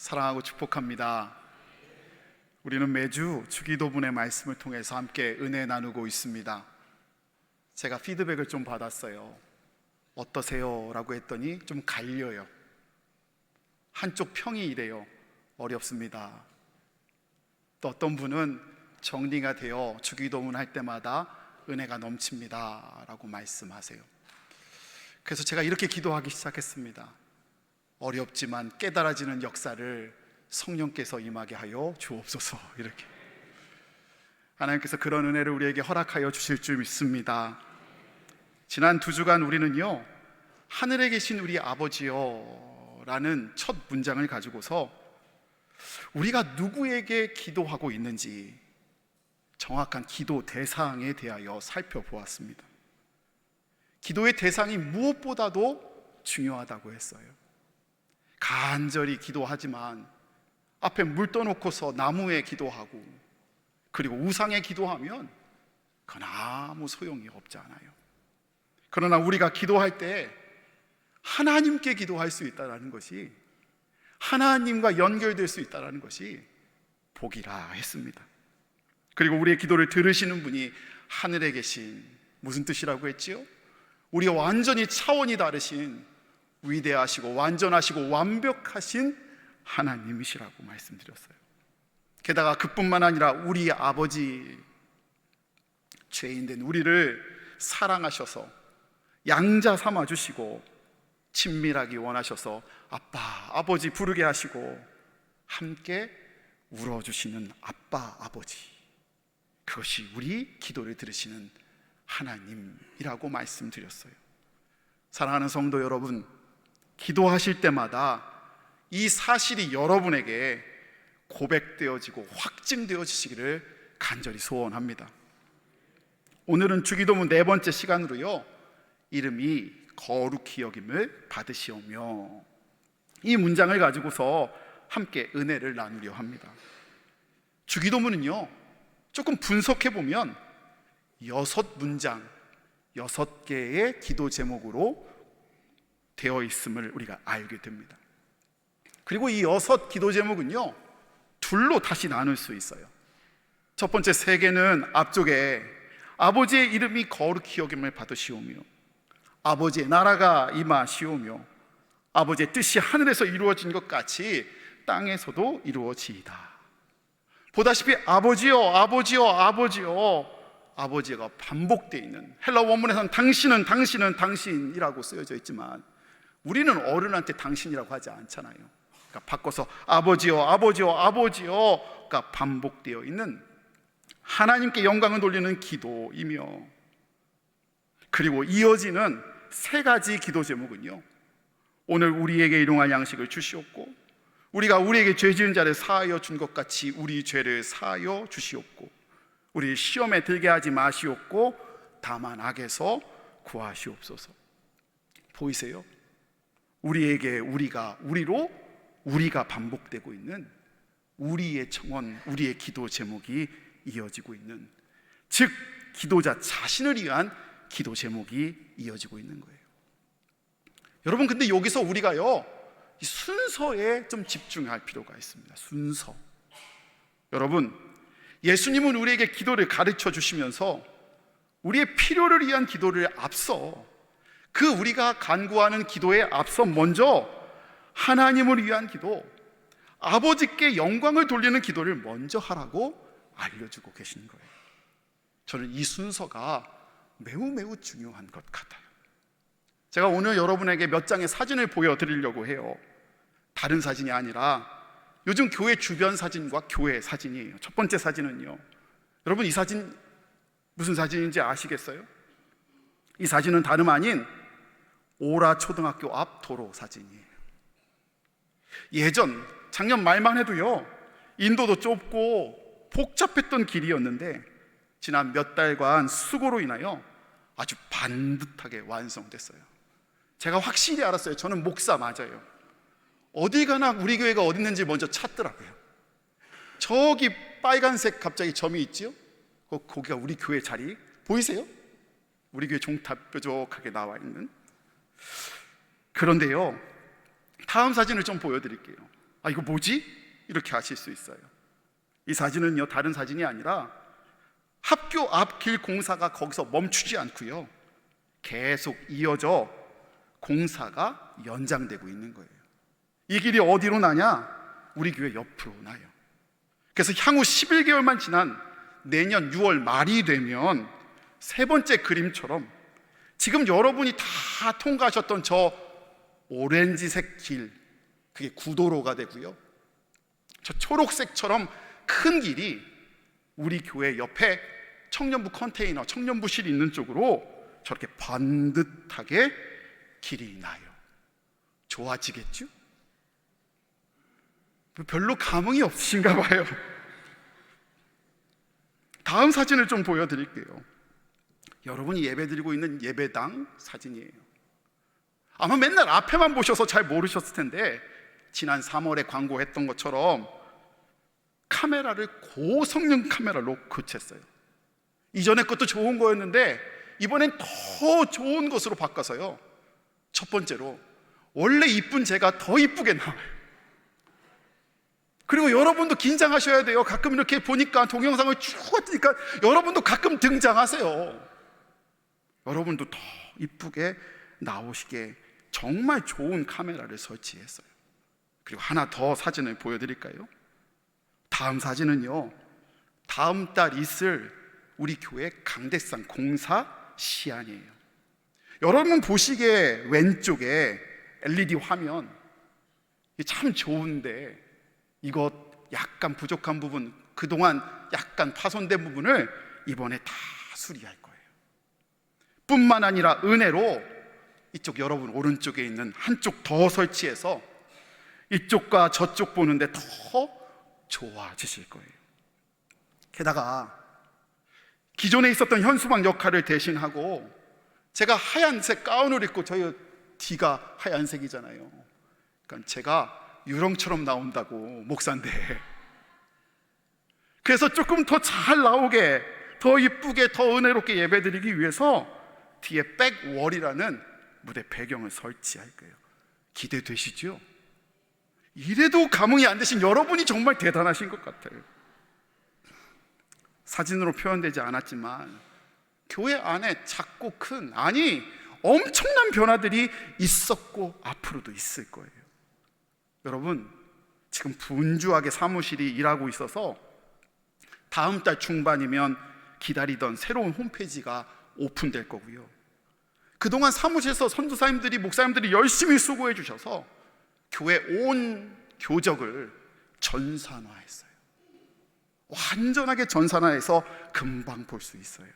사랑하고 축복합니다. 우리는 매주 주기도분의 말씀을 통해서 함께 은혜 나누고 있습니다. 제가 피드백을 좀 받았어요. 어떠세요? 라고 했더니 좀 갈려요. 한쪽 평이 이래요. 어렵습니다. 또 어떤 분은 정리가 되어 주기도문 할 때마다 은혜가 넘칩니다. 라고 말씀하세요. 그래서 제가 이렇게 기도하기 시작했습니다. 어렵지만 깨달아지는 역사를 성령께서 임하게 하여 주옵소서. 이렇게. 하나님께서 그런 은혜를 우리에게 허락하여 주실 줄 믿습니다. 지난 두 주간 우리는요, 하늘에 계신 우리 아버지여 라는 첫 문장을 가지고서 우리가 누구에게 기도하고 있는지 정확한 기도 대상에 대하여 살펴보았습니다. 기도의 대상이 무엇보다도 중요하다고 했어요. 간절히 기도하지만 앞에 물 떠놓고서 나무에 기도하고 그리고 우상에 기도하면 그건 아무 소용이 없지 않아요. 그러나 우리가 기도할 때 하나님께 기도할 수 있다는 것이 하나님과 연결될 수 있다는 것이 복이라 했습니다. 그리고 우리의 기도를 들으시는 분이 하늘에 계신 무슨 뜻이라고 했지요? 우리와 완전히 차원이 다르신 위대하시고 완전하시고 완벽하신 하나님이시라고 말씀드렸어요. 게다가 그뿐만 아니라 우리 아버지 죄인된 우리를 사랑하셔서 양자 삼아 주시고 친밀하기 원하셔서 아빠, 아버지 부르게 하시고 함께 울어 주시는 아빠, 아버지. 그것이 우리 기도를 들으시는 하나님이라고 말씀드렸어요. 사랑하는 성도 여러분, 기도하실 때마다 이 사실이 여러분에게 고백되어지고 확증되어지시기를 간절히 소원합니다. 오늘은 주기도문 네 번째 시간으로요. 이름이 거룩히 여김을 받으시오며 이 문장을 가지고서 함께 은혜를 나누려 합니다. 주기도문은요. 조금 분석해 보면 여섯 문장, 여섯 개의 기도 제목으로 되어 있음을 우리가 알게 됩니다. 그리고 이 여섯 기도 제목은요, 둘로 다시 나눌 수 있어요. 첫 번째 세 개는 앞쪽에 아버지의 이름이 거룩히 여김을 받으시오며, 아버지의 나라가 임하시오며, 아버지의 뜻이 하늘에서 이루어진 것 같이 땅에서도 이루어지이다. 보다시피 아버지요, 아버지요, 아버지요, 아버지가 반복되어 있는 헬라 원문에서는 당신은 당신은 당신이라고 쓰여져 있지만 우리는 어른한테 당신이라고 하지 않잖아요. 그러니까 바꿔서 아버지요, 아버지요, 아버지요가 반복되어 있는 하나님께 영광을 돌리는 기도이며 그리고 이어지는 세 가지 기도 제목은요. 오늘 우리에게 일용할 양식을 주시옵고 우리가 우리에게 죄 지은 자를 사하여 준 것 같이 우리 죄를 사하여 주시옵고 우리 시험에 들게 하지 마시옵고 다만 악에서 구하시옵소서. 보이세요? 우리에게 우리가 우리로 우리가 반복되고 있는 우리의 청원, 우리의 기도 제목이 이어지고 있는 즉 기도자 자신을 위한 기도 제목이 이어지고 있는 거예요. 여러분 근데 여기서 우리가요 이 순서에 좀 집중할 필요가 있습니다. 순서. 여러분 예수님은 우리에게 기도를 가르쳐 주시면서 우리의 필요를 위한 기도를 앞서 그 우리가 간구하는 기도에 앞서 먼저 하나님을 위한 기도, 아버지께 영광을 돌리는 기도를 먼저 하라고 알려주고 계신 거예요. 저는 이 순서가 매우 매우 중요한 것 같아요. 제가 오늘 여러분에게 몇 장의 사진을 보여드리려고 해요. 다른 사진이 아니라 요즘 교회 주변 사진과 교회 사진이에요. 첫 번째 사진은요. 여러분 이 사진 무슨 사진인지 아시겠어요? 이 사진은 다름 아닌 오라 초등학교 앞 도로 사진이에요. 예전 작년 말만 해도요. 인도도 좁고 복잡했던 길이었는데 지난 몇 달간 수고로 인하여 아주 반듯하게 완성됐어요. 제가 확실히 알았어요. 저는 목사 맞아요. 어디 가나 우리 교회가 어디 있는지 먼저 찾더라고요. 저기 빨간색 갑자기 점이 있지요? 그, 거기가 우리 교회 자리 보이세요? 우리 교회 종탑 뾰족하게 나와 있는 그런데요 다음 사진을 좀 보여드릴게요 아, 이거 뭐지? 이렇게 하실 수 있어요. 이 사진은요, 다른 사진이 아니라 학교 앞 길 공사가 거기서 멈추지 않고요. 계속 이어져 공사가 연장되고 있는 거예요. 이 길이 어디로 나냐? 우리 교회 옆으로 나요. 그래서 향후 11개월만 지난 내년 6월 말이 되면 세 번째 그림처럼 지금 여러분이 다 통과하셨던 저 오렌지색 길, 그게 구도로가 되고요. 저 초록색처럼 큰 길이 우리 교회 옆에 청년부 컨테이너, 청년부실 있는 쪽으로 저렇게 반듯하게 길이 나요. 좋아지겠죠? 별로 감흥이 없으신가 봐요. 다음 사진을 좀 보여드릴게요. 여러분이 예배드리고 있는 예배당 사진이에요. 아마 맨날 앞에만 보셔서 잘 모르셨을 텐데 지난 3월에 광고했던 것처럼 카메라를 고성능 카메라로 교체했어요. 이전에 것도 좋은 거였는데 이번엔 더 좋은 것으로 바꿔서요. 첫 번째로 원래 이쁜 제가 더 이쁘게 나와요. 그리고 여러분도 긴장하셔야 돼요. 가끔 이렇게 보니까 동영상을 쭉 하니까 여러분도 가끔 등장하세요. 여러분도 더 이쁘게 나오시게 정말 좋은 카메라를 설치했어요. 그리고 하나 더 사진을 보여드릴까요? 다음 사진은요. 다음 달 있을 우리 교회 강대상 공사 시안이에요. 여러분 보시기에 왼쪽에 LED 화면 참 좋은데 이것 약간 부족한 부분 그동안 약간 파손된 부분을 이번에 다 수리할. 뿐만 아니라 은혜로 이쪽 여러분 오른쪽에 있는 한쪽 더 설치해서 이쪽과 저쪽 보는데 더 좋아지실 거예요. 게다가 기존에 있었던 현수막 역할을 대신하고 제가 하얀색 가운을 입고 저희 뒤가 하얀색이잖아요. 그러니까 제가 유령처럼 나온다고 목사인데 그래서 조금 더 잘 나오게 더 이쁘게 더 은혜롭게 예배드리기 위해서 뒤에 백월이라는 무대 배경을 설치할 거예요. 기대되시죠? 이래도 감흥이 안 되신 여러분이 정말 대단하신 것 같아요. 사진으로 표현되지 않았지만 교회 안에 작고 큰 아니 엄청난 변화들이 있었고 앞으로도 있을 거예요. 여러분 지금 분주하게 사무실이 일하고 있어서 다음 달 중반이면 기다리던 새로운 홈페이지가 오픈될 거고요. 그동안 사무실에서 선교사님들이 목사님들이 열심히 수고해 주셔서 교회 온 교적을 전산화했어요. 완전하게 전산화해서 금방 볼 수 있어요.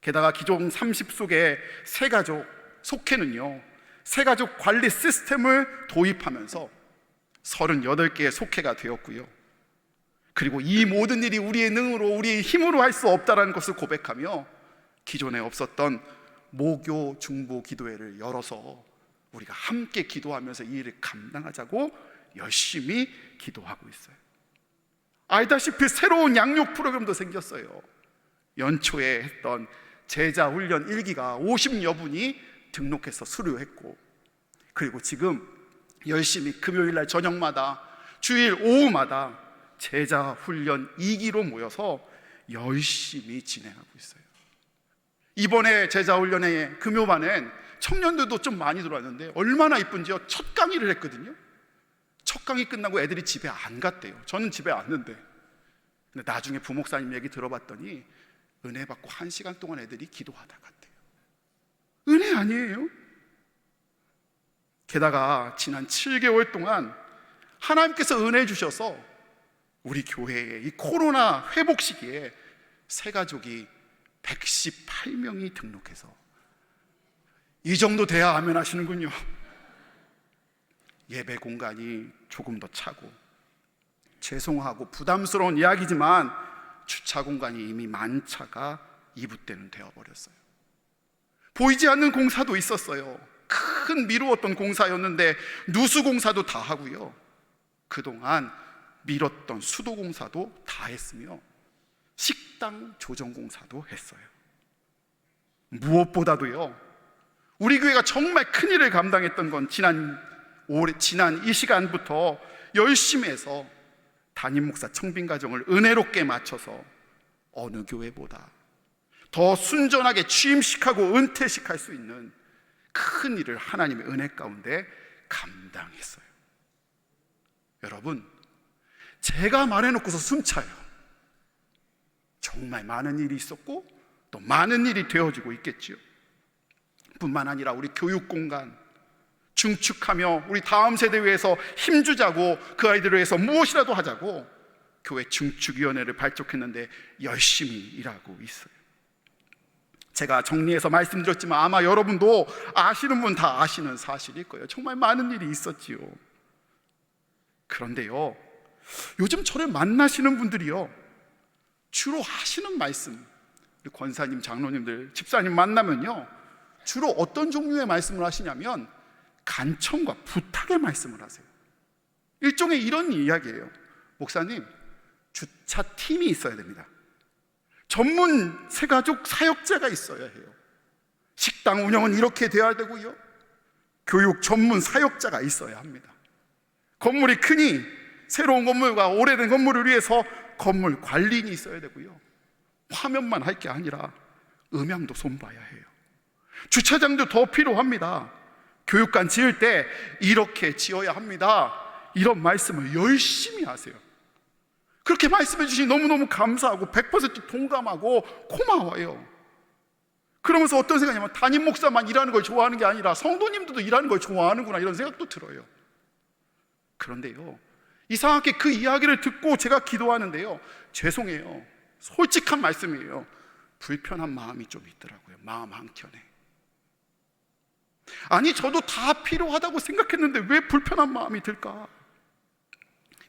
게다가 기존 30 속의 세 가족 속회는요, 세 가족 관리 시스템을 도입하면서 38개의 속회가 되었고요. 그리고 이 모든 일이 우리의 능으로, 우리의 힘으로 할 수 없다라는 것을 고백하며 기존에 없었던 모교 중보 기도회를 열어서 우리가 함께 기도하면서 이 일을 감당하자고 열심히 기도하고 있어요. 알다시피 새로운 양육 프로그램도 생겼어요. 연초에 했던 제자 훈련 1기가 50여 분이 등록해서 수료했고 그리고 지금 열심히 금요일 날 저녁마다 주일 오후마다 제자 훈련 2기로 모여서 열심히 진행하고 있어요. 이번에 제자 훈련의 금요반엔 청년들도 좀 많이 들어왔는데 얼마나 이쁜지요. 첫 강의를 했거든요. 첫 강의 끝나고 애들이 집에 안 갔대요. 저는 집에 왔는데. 근데 나중에 부목사님 얘기 들어봤더니 은혜 받고 한 시간 동안 애들이 기도하다 갔대요. 은혜 아니에요? 게다가 지난 7개월 동안 하나님께서 은혜 주셔서 우리 교회에 이 코로나 회복 시기에 새 가족이 118명이 등록해서 이 정도 돼야 아멘 하시는군요. 예배 공간이 조금 더 차고 죄송하고 부담스러운 이야기지만 주차 공간이 이미 만차가 2부 때는 되어버렸어요. 보이지 않는 공사도 있었어요. 큰 미루었던 공사였는데 누수 공사도 다 하고요. 그동안 미뤘던 수도 공사도 다 했으며 식당 조정 공사도 했어요. 무엇보다도요. 우리 교회가 정말 큰 일을 감당했던 건 지난 올해 지난 이 시간부터 열심히 해서 담임 목사 청빈 가정을 은혜롭게 맞춰서 어느 교회보다 더 순전하게 취임식하고 은퇴식할 수 있는 큰 일을 하나님의 은혜 가운데 감당했어요. 여러분, 제가 말해놓고서 숨차요. 정말 많은 일이 있었고 또 많은 일이 되어지고 있겠지요. 뿐만 아니라 우리 교육 공간 중축하며 우리 다음 세대 위해서 힘주자고 그 아이들을 위해서 무엇이라도 하자고 교회 중축위원회를 발족했는데 열심히 일하고 있어요. 제가 정리해서 말씀드렸지만 아마 여러분도 아시는 분 다 아시는 사실일 거예요. 정말 많은 일이 있었지요. 그런데요, 요즘 저를 만나시는 분들이요, 주로 하시는 말씀, 권사님, 장로님들, 집사님 만나면요, 주로 어떤 종류의 말씀을 하시냐면 간청과 부탁의 말씀을 하세요. 일종의 이런 이야기예요. 목사님, 주차 팀이 있어야 됩니다. 전문 세가족 사역자가 있어야 해요. 식당 운영은 이렇게 돼야 되고요. 교육 전문 사역자가 있어야 합니다. 건물이 크니 새로운 건물과 오래된 건물을 위해서 건물 관리인이 있어야 되고요. 화면만 할 게 아니라 음향도 손봐야 해요. 주차장도 더 필요합니다. 교육관 지을 때 이렇게 지어야 합니다. 이런 말씀을 열심히 하세요. 그렇게 말씀해 주시니 너무너무 감사하고 100% 동감하고 고마워요. 그러면서 어떤 생각이냐면 담임 목사만 일하는 걸 좋아하는 게 아니라 성도님들도 일하는 걸 좋아하는구나 이런 생각도 들어요. 그런데요. 이상하게 그 이야기를 듣고 제가 기도하는데요. 죄송해요. 솔직한 말씀이에요. 불편한 마음이 좀 있더라고요. 마음 한켠에. 아니, 저도 다 필요하다고 생각했는데 왜 불편한 마음이 들까?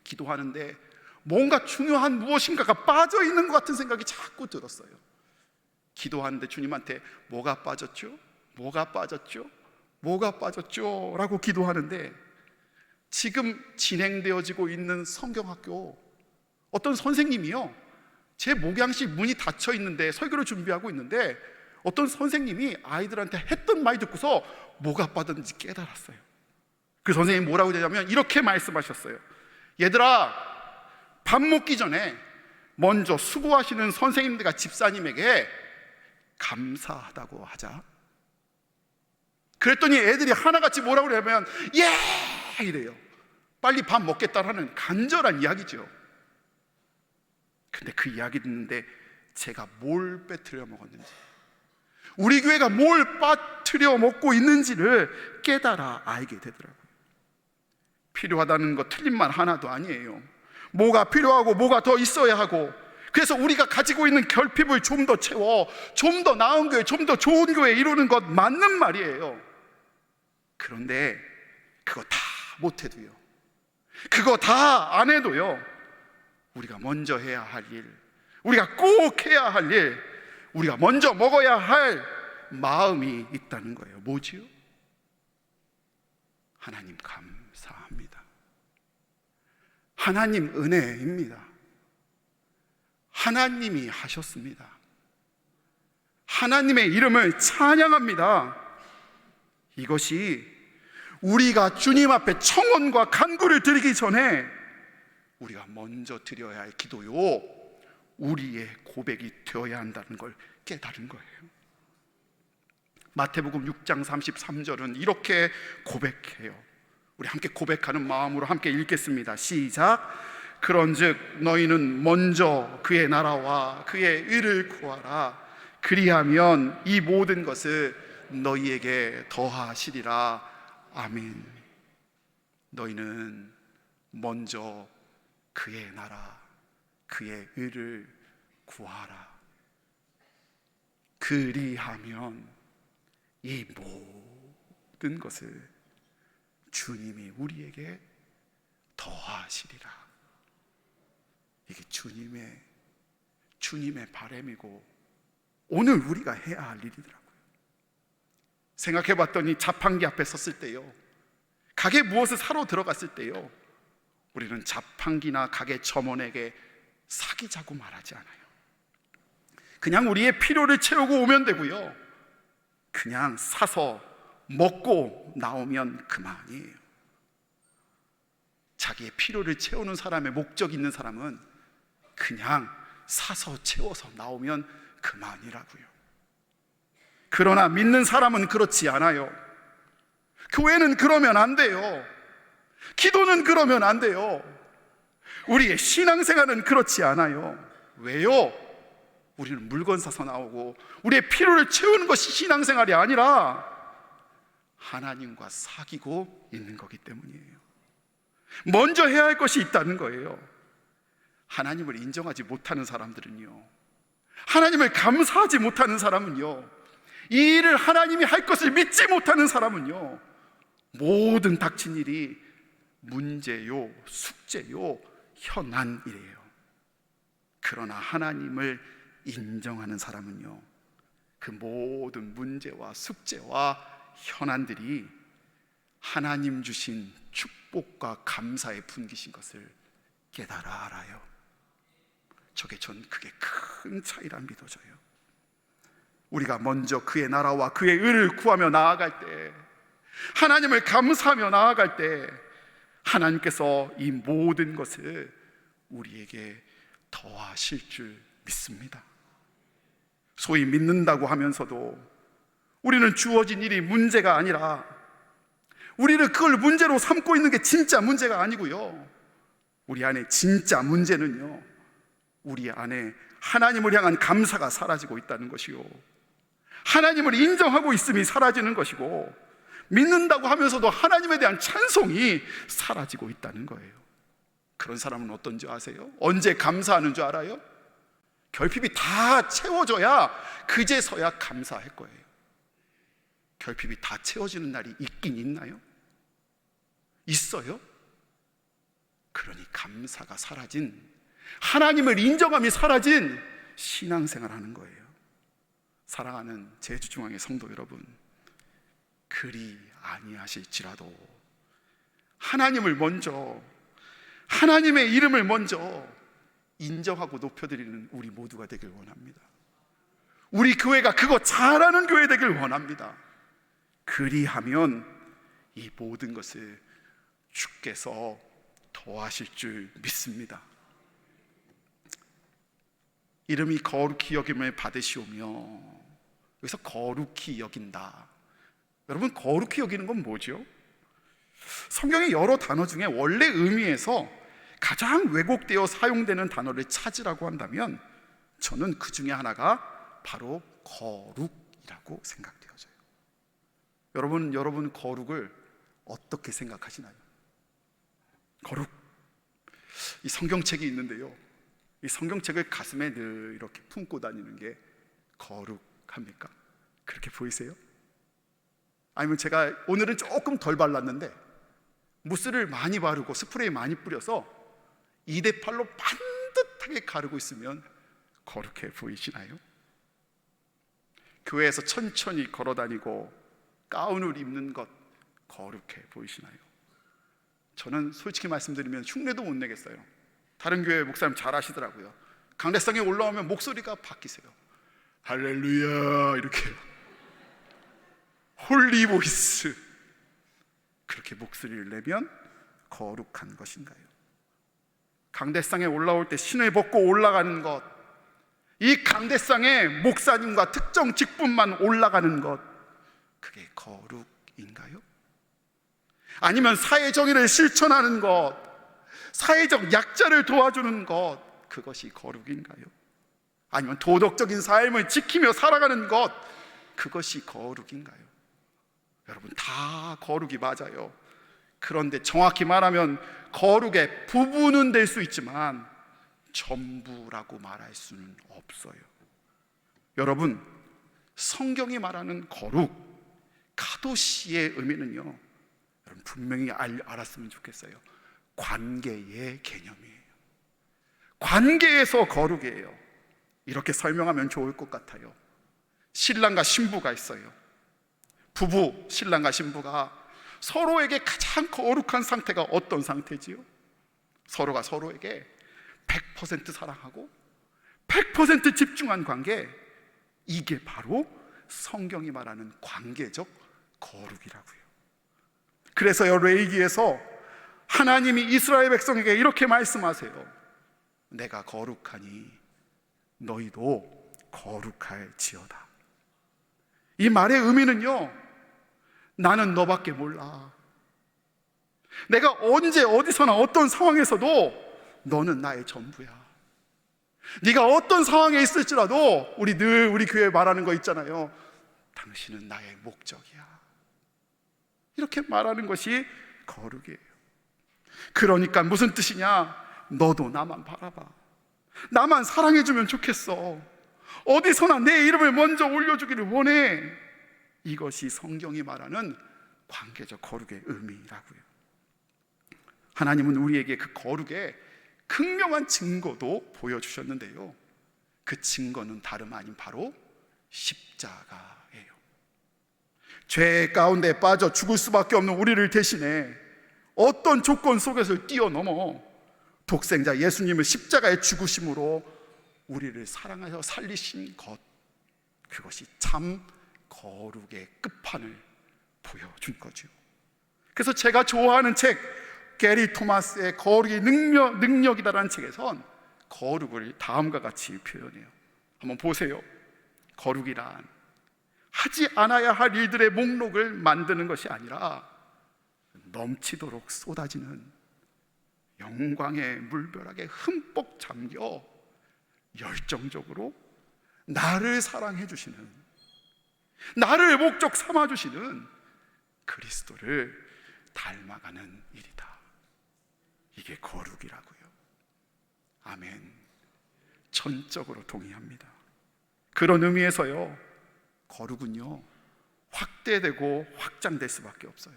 기도하는데 뭔가 중요한 무엇인가가 빠져 있는 것 같은 생각이 자꾸 들었어요. 기도하는데 주님한테 뭐가 빠졌죠? 뭐가 빠졌죠? 뭐가 빠졌죠? 라고 기도하는데 지금 진행되어지고 있는 성경학교 어떤 선생님이요. 제 목양실 문이 닫혀 있는데 설교를 준비하고 있는데 어떤 선생님이 아이들한테 했던 말 듣고서 뭐가 빠졌는지 깨달았어요. 그 선생님이 뭐라고 되냐면 이렇게 말씀하셨어요. 얘들아, 밥 먹기 전에 먼저 수고하시는 선생님들과 집사님에게 감사하다고 하자. 그랬더니 애들이 하나같이 뭐라고 그러냐면 예! 이래요. 빨리 밥 먹겠다라는 간절한 이야기죠. 근데 그 이야기 듣는데 제가 뭘 빼뜨려 먹었는지 우리 교회가 뭘 빠뜨려 먹고 있는지를 깨달아 알게 되더라고요. 필요하다는 거 틀린 말 하나도 아니에요. 뭐가 필요하고 뭐가 더 있어야 하고 그래서 우리가 가지고 있는 결핍을 좀 더 채워 좀 더 나은 교회, 좀 더 좋은 교회 이루는 것 맞는 말이에요. 그런데 그거 다 못해도요. 그거 다 안 해도요. 우리가 먼저 해야 할 일, 우리가 꼭 해야 할 일, 우리가 먼저 먹어야 할 마음이 있다는 거예요. 뭐지요? 하나님 감사합니다. 하나님 은혜입니다. 하나님이 하셨습니다. 하나님의 이름을 찬양합니다. 이것이 우리가 주님 앞에 청원과 간구를 드리기 전에 우리가 먼저 드려야 할 기도요. 우리의 고백이 되어야 한다는 걸 깨달은 거예요. 마태복음 6장 33절은 이렇게 고백해요. 우리 함께 고백하는 마음으로 함께 읽겠습니다. 시작. 그런즉 너희는 먼저 그의 나라와 그의 의를 구하라. 그리하면 이 모든 것을 너희에게 더하시리라. 아멘. 너희는 먼저 그의 나라, 그의 의를 구하라. 그리하면 이 모든 것을 주님이 우리에게 더하시리라. 이게 주님의 주님의 바램이고 오늘 우리가 해야 할 일이더라고요. 생각해 봤더니 자판기 앞에 섰을 때요. 가게 무엇을 사러 들어갔을 때요. 우리는 자판기나 가게 점원에게 사기자고 말하지 않아요. 그냥 우리의 필요를 채우고 오면 되고요. 그냥 사서 먹고 나오면 그만이에요. 자기의 필요를 채우는 사람의 목적 있는 사람은 그냥 사서 채워서 나오면 그만이라고요. 그러나 믿는 사람은 그렇지 않아요. 교회는 그러면 안 돼요. 기도는 그러면 안 돼요. 우리의 신앙생활은 그렇지 않아요. 왜요? 우리는 물건 사서 나오고 우리의 필요를 채우는 것이 신앙생활이 아니라 하나님과 사귀고 있는 거기 때문이에요. 먼저 해야 할 것이 있다는 거예요. 하나님을 인정하지 못하는 사람들은요. 하나님을 감사하지 못하는 사람은요. 이 일을 하나님이 할 것을 믿지 못하는 사람은요. 모든 닥친 일이 문제요, 숙제요, 현안이래요. 그러나 하나님을 인정하는 사람은요. 그 모든 문제와 숙제와 현안들이 하나님 주신 축복과 감사에 풍기신 것을 깨달아 알아요. 저게 전 그게 큰 차이라 믿어져요. 우리가 먼저 그의 나라와 그의 의를 구하며 나아갈 때, 하나님을 감사하며 나아갈 때, 하나님께서 이 모든 것을 우리에게 더하실 줄 믿습니다. 소위 믿는다고 하면서도 우리는 주어진 일이 문제가 아니라 우리를 그걸 문제로 삼고 있는 게 진짜 문제가 아니고요. 우리 안에 진짜 문제는요. 우리 안에 하나님을 향한 감사가 사라지고 있다는 것이요. 하나님을 인정하고 있음이 사라지는 것이고 믿는다고 하면서도 하나님에 대한 찬송이 사라지고 있다는 거예요. 그런 사람은 어떤지 아세요? 언제 감사하는 줄 알아요? 결핍이 다 채워져야 그제서야 감사할 거예요. 결핍이 다 채워지는 날이 있긴 있나요? 있어요? 그러니 감사가 사라진 하나님을 인정함이 사라진 신앙생활 하는 거예요. 사랑하는 제주중앙의 성도 여러분, 그리 아니하실지라도 하나님을 먼저 하나님의 이름을 먼저 인정하고 높여드리는 우리 모두가 되길 원합니다. 우리 교회가 그거 잘하는 교회 되길 원합니다. 그리하면 이 모든 것을 주께서 더하실 줄 믿습니다. 이름이 거룩히 여김을 받으시오며 여기서 거룩히 여긴다. 여러분 거룩히 여기는 건 뭐죠? 성경의 여러 단어 중에 원래 의미에서 가장 왜곡되어 사용되는 단어를 찾으라고 한다면 저는 그 중에 하나가 바로 거룩이라고 생각되어져요. 여러분, 여러분 거룩을 어떻게 생각하시나요? 거룩. 이 성경책이 있는데요. 이 성경책을 가슴에 늘 이렇게 품고 다니는 게 거룩 합니까? 그렇게 보이세요? 아니면 제가 오늘은 조금 덜 발랐는데 무스를 많이 바르고 스프레이 많이 뿌려서 2대 8로 반듯하게 가르고 있으면 거룩해 보이시나요? 교회에서 천천히 걸어 다니고 가운을 입는 것 거룩해 보이시나요? 저는 솔직히 말씀드리면 흉내도 못 내겠어요. 다른 교회 목사님 잘 아시더라고요. 강대상에 올라오면 목소리가 바뀌세요. 할렐루야 이렇게 홀리 보이스 그렇게 목소리를 내면 거룩한 것인가요? 강대상에 올라올 때 신을 벗고 올라가는 것, 이 강대상에 목사님과 특정 직분만 올라가는 것, 그게 거룩인가요? 아니면 사회 정의를 실천하는 것, 사회적 약자를 도와주는 것, 그것이 거룩인가요? 아니면 도덕적인 삶을 지키며 살아가는 것, 그것이 거룩인가요? 여러분, 다 거룩이 맞아요. 그런데 정확히 말하면 거룩의 부분은 될 수 있지만 전부라고 말할 수는 없어요. 여러분, 성경이 말하는 거룩, 카도시의 의미는요, 여러분 분명히 알, 알았으면 좋겠어요. 관계의 개념이에요. 관계에서 거룩이에요. 이렇게 설명하면 좋을 것 같아요. 신랑과 신부가 있어요. 부부, 신랑과 신부가 서로에게 가장 거룩한 상태가 어떤 상태지요? 서로가 서로에게 100% 사랑하고 100% 집중한 관계, 이게 바로 성경이 말하는 관계적 거룩이라고요. 그래서 레이기에서 하나님이 이스라엘 백성에게 이렇게 말씀하세요. 내가 거룩하니 너희도 거룩할지어다. 이 말의 의미는요, 나는 너밖에 몰라. 내가 언제 어디서나 어떤 상황에서도 너는 나의 전부야. 네가 어떤 상황에 있을지라도 우리 늘 우리 교회 말하는 거 있잖아요. 당신은 나의 목적이야. 이렇게 말하는 것이 거룩이에요. 그러니까 무슨 뜻이냐? 너도 나만 바라봐. 나만 사랑해주면 좋겠어. 어디서나 내 이름을 먼저 올려주기를 원해. 이것이 성경이 말하는 관계적 거룩의 의미라고요. 하나님은 우리에게 그 거룩의 극명한 증거도 보여주셨는데요. 그 증거는 다름 아닌 바로 십자가예요. 죄 가운데 빠져 죽을 수밖에 없는 우리를 대신해 어떤 조건 속에서 뛰어넘어 독생자 예수님을 십자가에 죽으심으로 우리를 사랑하여 살리신 것 그것이 참 거룩의 끝판을 보여준 거죠. 그래서 제가 좋아하는 책 게리 토마스의 거룩의 능력, 능력이다라는 책에선 거룩을 다음과 같이 표현해요. 한번 보세요. 거룩이란 하지 않아야 할 일들의 목록을 만드는 것이 아니라 넘치도록 쏟아지는 영광의 물벼락에 흠뻑 잠겨 열정적으로 나를 사랑해 주시는 나를 목적 삼아 주시는 그리스도를 닮아가는 일이다. 이게 거룩이라고요. 아멘. 전적으로 동의합니다. 그런 의미에서요. 거룩은요. 확대되고 확장될 수밖에 없어요.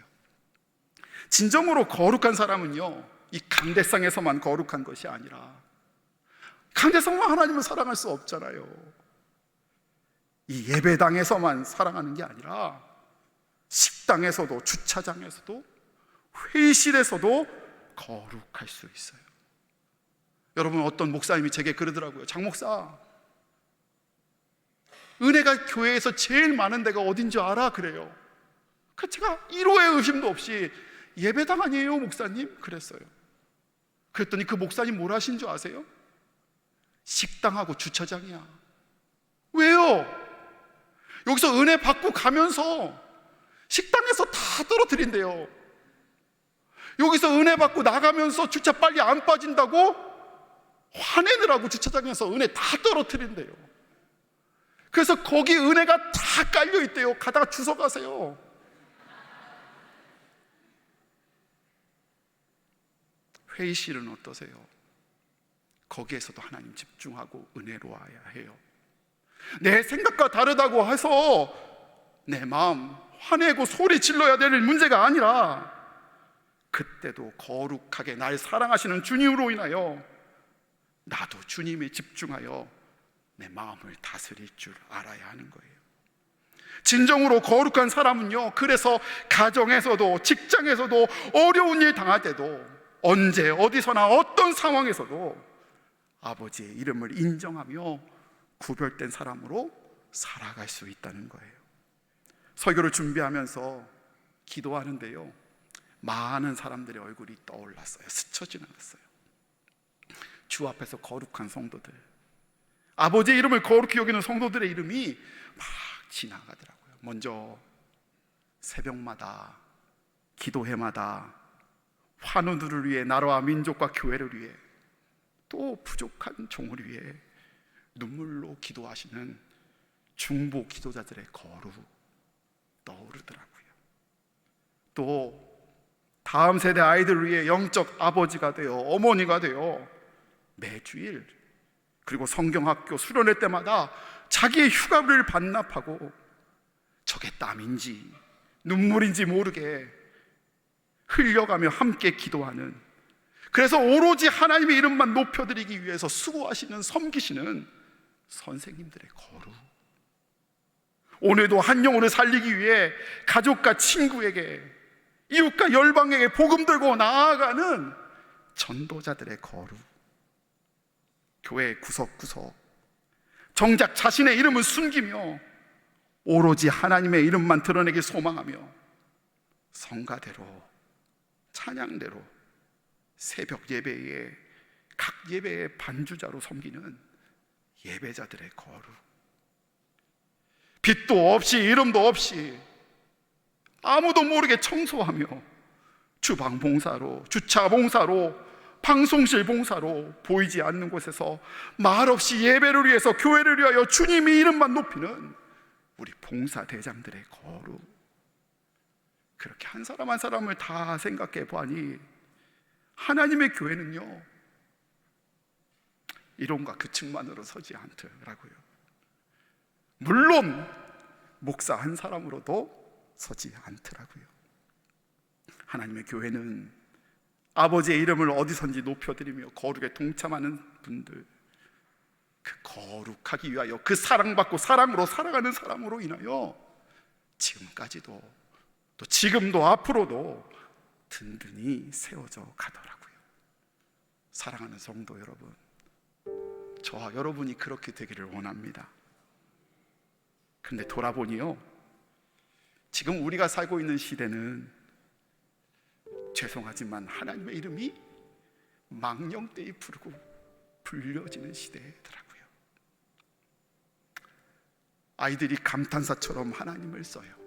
진정으로 거룩한 사람은요. 이 강대상에서만 거룩한 것이 아니라 강대상만 하나님을 사랑할 수 없잖아요. 이 예배당에서만 사랑하는 게 아니라 식당에서도 주차장에서도 회의실에서도 거룩할 수 있어요. 여러분 어떤 목사님이 제게 그러더라고요. 장 목사, 은혜가 교회에서 제일 많은 데가 어딘 줄 알아? 그래요. 그 제가 1호의 의심도 없이 예배당 아니에요, 목사님? 그랬어요. 그랬더니 그 목사님 뭘 하신 줄 아세요? 식당하고 주차장이야. 왜요? 여기서 은혜 받고 가면서 식당에서 다 떨어뜨린대요. 여기서 은혜 받고 나가면서 주차 빨리 안 빠진다고 화내느라고 주차장에서 은혜 다 떨어뜨린대요. 그래서 거기 은혜가 다 깔려 있대요. 가다가 주워 가세요. 회의실은 어떠세요? 거기에서도 하나님 집중하고 은혜로워야 해요. 내 생각과 다르다고 해서 내 마음 화내고 소리 질러야 될 문제가 아니라 그때도 거룩하게 날 사랑하시는 주님으로 인하여 나도 주님에 집중하여 내 마음을 다스릴 줄 알아야 하는 거예요. 진정으로 거룩한 사람은요, 그래서 가정에서도 직장에서도 어려운 일 당할 때도 언제 어디서나 어떤 상황에서도 아버지의 이름을 인정하며 구별된 사람으로 살아갈 수 있다는 거예요. 설교를 준비하면서 기도하는데요. 많은 사람들의 얼굴이 떠올랐어요. 스쳐 지나갔어요. 주 앞에서 거룩한 성도들. 아버지의 이름을 거룩히 여기는 성도들의 이름이 막 지나가더라고요. 먼저 새벽마다 기도회마다 환우들을 위해 나라와 민족과 교회를 위해 또 부족한 종을 위해 눈물로 기도하시는 중보 기도자들의 거룩 떠오르더라고요. 또 다음 세대 아이들을 위해 영적 아버지가 되어 어머니가 되어 매주일 그리고 성경학교 수련회 때마다 자기의 휴가를 반납하고 저게 땀인지 눈물인지 모르게 흘려가며 함께 기도하는. 그래서 오로지 하나님의 이름만 높여드리기 위해서 수고하시는 섬기시는 선생님들의 거룩. 오늘도 한 영혼을 살리기 위해 가족과 친구에게 이웃과 열방에게 복음 들고 나아가는 전도자들의 거룩. 교회 구석구석 정작 자신의 이름을 숨기며 오로지 하나님의 이름만 드러내기 소망하며 성가대로 찬양대로 새벽 예배에 각 예배의 반주자로 섬기는 예배자들의 거룩. 빛도 없이 이름도 없이 아무도 모르게 청소하며 주방 봉사로 주차 봉사로 방송실 봉사로 보이지 않는 곳에서 말없이 예배를 위해서 교회를 위하여 주님의 이름만 높이는 우리 봉사 대장들의 거룩. 그렇게 한 사람 한 사람을 다 생각해 보니 하나님의 교회는요 이론과 규칙만으로 서지 않더라고요. 물론 목사 한 사람으로도 서지 않더라고요. 하나님의 교회는 아버지의 이름을 어디선지 높여드리며 거룩에 동참하는 분들 그 거룩하기 위하여 그 사랑받고 사랑으로 살아가는 사람으로 인하여 지금까지도 또 지금도 앞으로도 든든히 세워져 가더라고요. 사랑하는 성도 여러분, 저와 여러분이 그렇게 되기를 원합니다. 근데 돌아보니요, 지금 우리가 살고 있는 시대는 죄송하지만 하나님의 이름이 망령되이 부르고 불려지는 시대더라고요. 아이들이 감탄사처럼 하나님을 써요.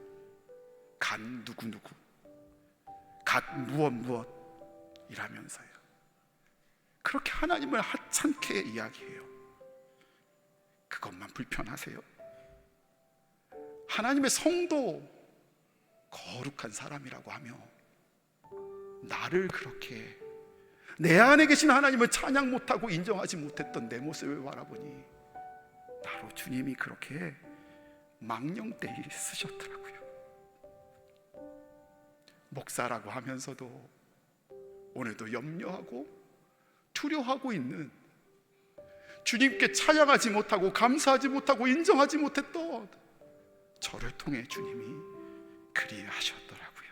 간 누구 누구, 갓 무엇 무엇 이라면서요. 그렇게 하나님을 하찮게 이야기해요. 그것만 불편하세요? 하나님의 성도 거룩한 사람이라고 하며 나를 그렇게 내 안에 계신 하나님을 찬양 못하고 인정하지 못했던 내 모습을 바라보니 바로 주님이 그렇게 망령되이 쓰셨더라고요. 목사라고 하면서도 오늘도 염려하고 두려워하고 있는 주님께 찬양하지 못하고 감사하지 못하고 인정하지 못했던 저를 통해 주님이 그리하셨더라고요.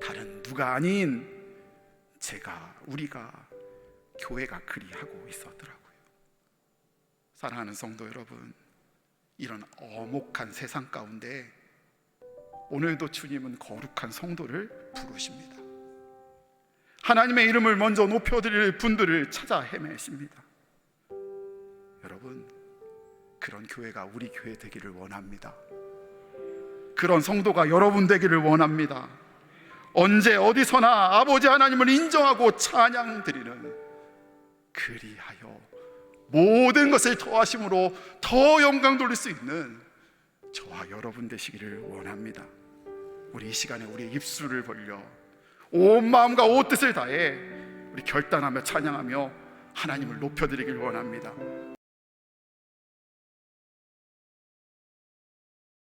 다른 누가 아닌 제가 우리가 교회가 그리하고 있었더라고요. 사랑하는 성도 여러분, 이런 어목한 세상 가운데 오늘도 주님은 거룩한 성도를 부르십니다. 하나님의 이름을 먼저 높여드릴 분들을 찾아 헤매십니다. 여러분, 그런 교회가 우리 교회 되기를 원합니다. 그런 성도가 여러분 되기를 원합니다. 언제 어디서나 아버지 하나님을 인정하고 찬양 드리는 그리하여 모든 것을 더하심으로 더 영광 돌릴 수 있는 저와 여러분 되시기를 원합니다. 우리 이 시간에 우리의 입술을 벌려 온 마음과 온 뜻을 다해 우리 결단하며 찬양하며 하나님을 높여드리길 원합니다.